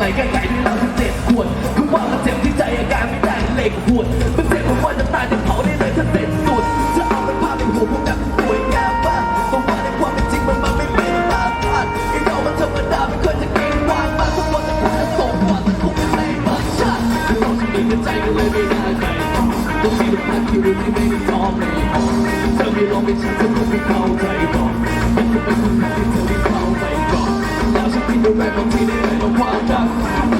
ไหลข้าไหนได้รับเจ็บปวดคือว่ามันเจ็บที่ใจอาการไม่ได้เล็กปวดมันเจ็บ never needed in a wild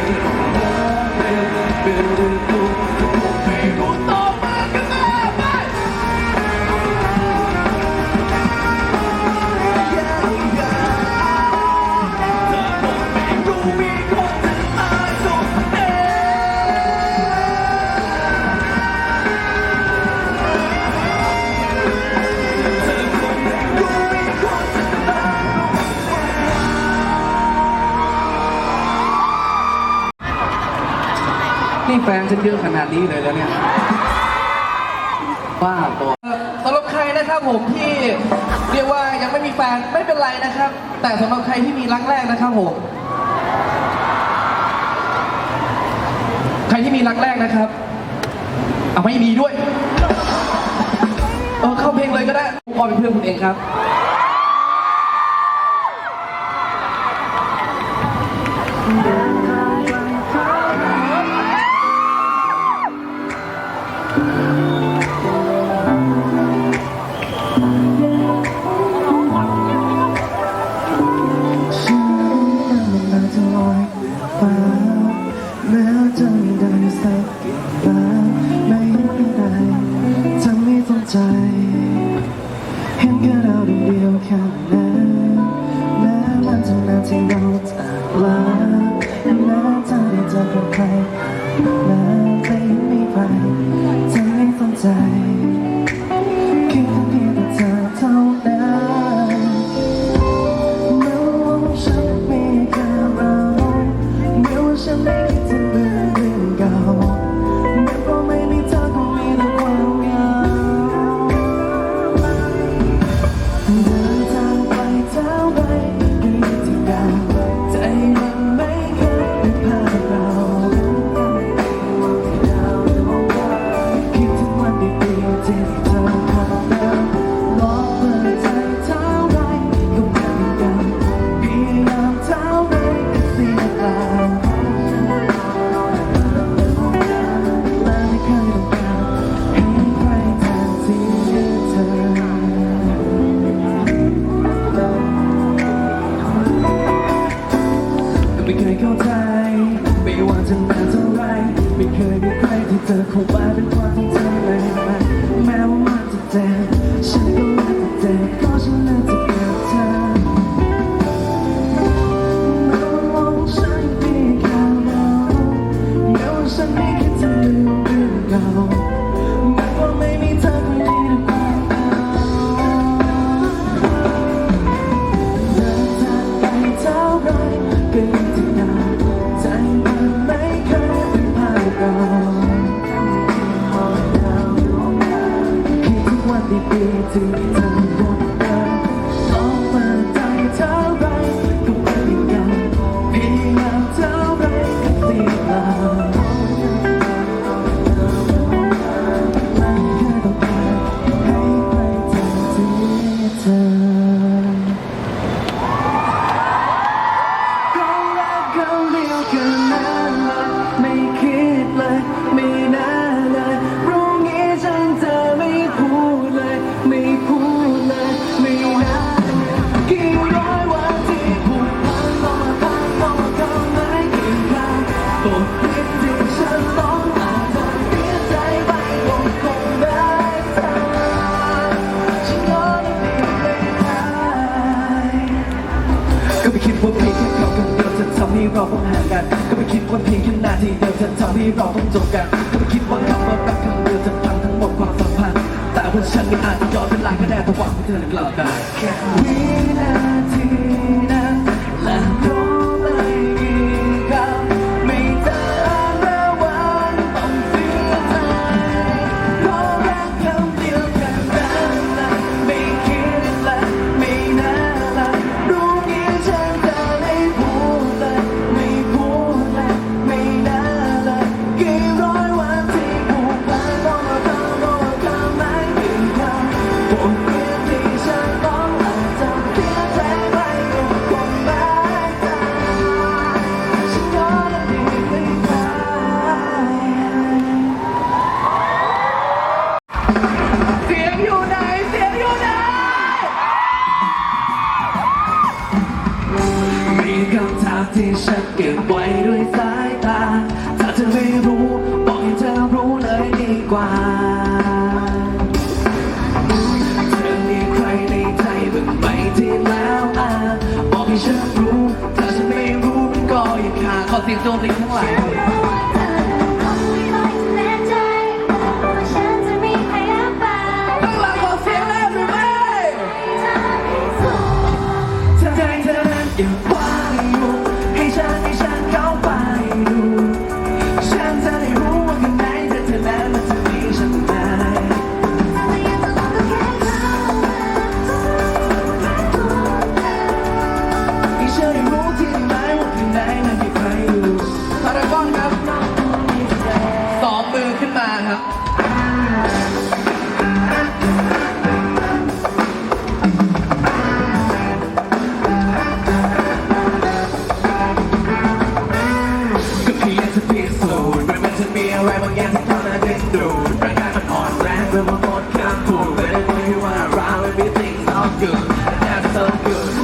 แฟนฉันเยอะขนาดนี้เลยแล้วเนี่ย บ้าบอสำหรับใครนะครับผมที่เรียกว่ายังไม่มีแฟนไม่เป็นไรนะครับ แต่สำหรับใครที่มีรักแรกนะครับผม ใครที่มีรักแรกนะครับเอาไม่มีด้วย เออเข้าเพลงเลยก็ได้ผมขอเป็นเพื่อนคุณเองครับ Pero culpable cuando love. ำให้เราต้องห่างกันก็ไม่คิดว่าเพียงแค่นาทีเดียวจะทำให้เราต้องจบกันก็ไม่คิดว่าคำว่ารักคำเดียวจะพังทั้งหมดความสัมพันธ์แต่ว่าฉันไม่อาจจะย้อนเวลาก็ได้แต่หวังให้เธอกลับมาแค่วินาที do. so cute.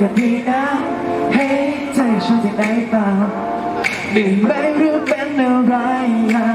กับพี่นะให้ใจฉันจะได้เปล่าหรือไม่รือเป็นอะไรนะ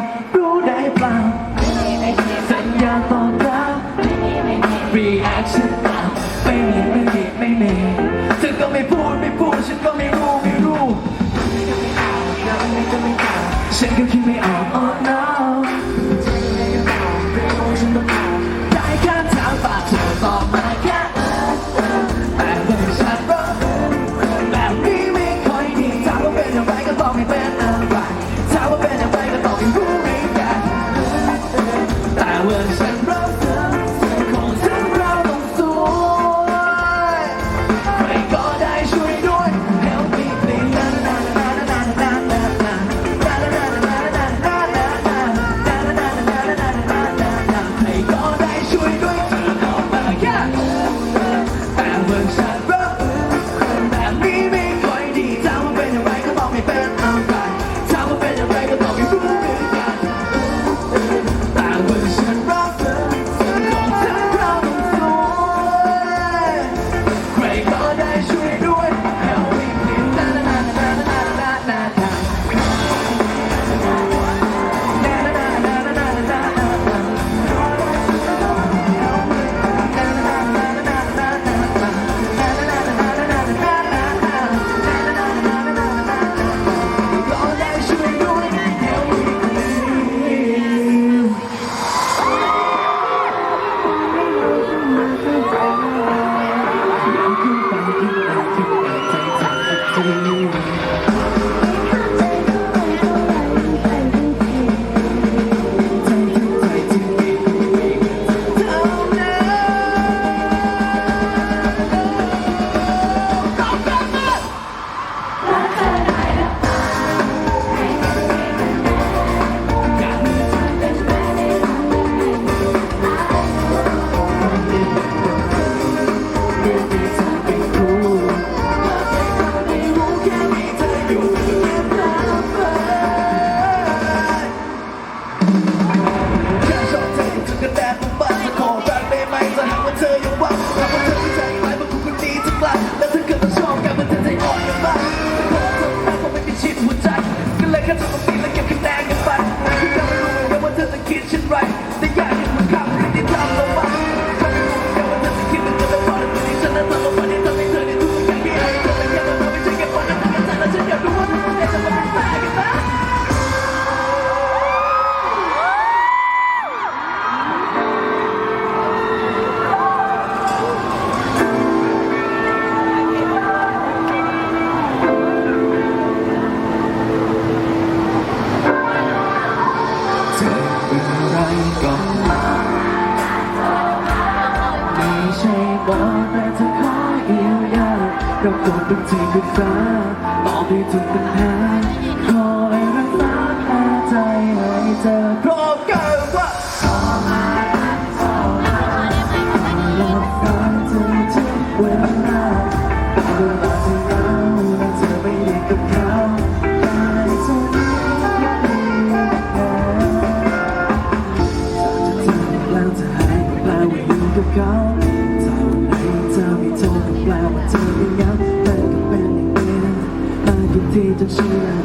Thank you.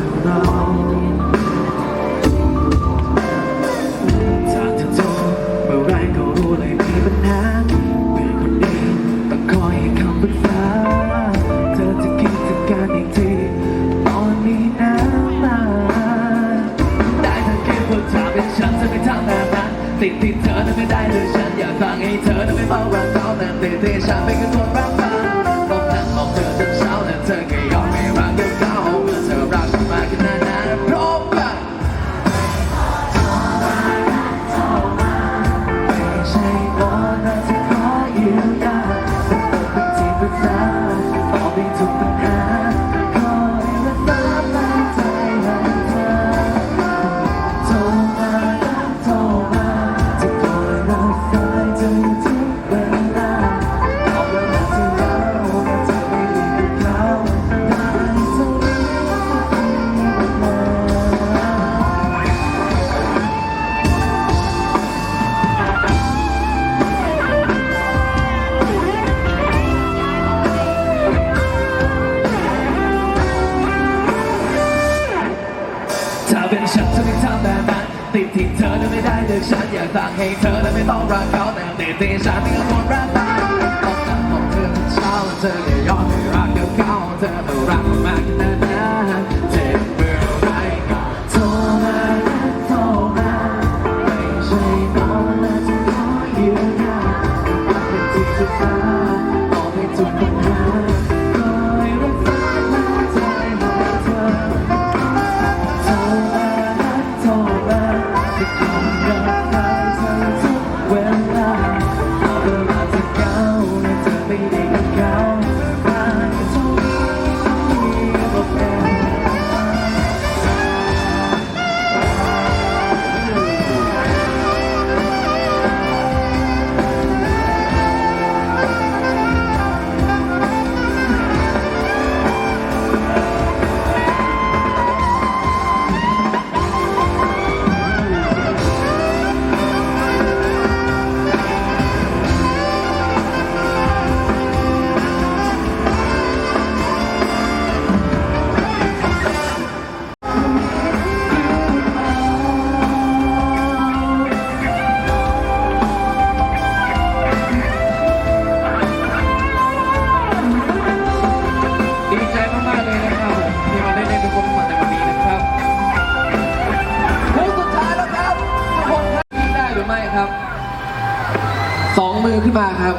ฉันจะไม่ทำแบบนั้นติดที่เธอไม่ได้เลืกฉันอยากต่างให้เธอและไม่ต้องรักเขาแต่ติดที่ฉันไม่คนรักตายต้องทำของเธอเช้าเธอจะยอมให้รักเดียวเขาเธอรักมากแค่ไหน มือขึ้นมาครับ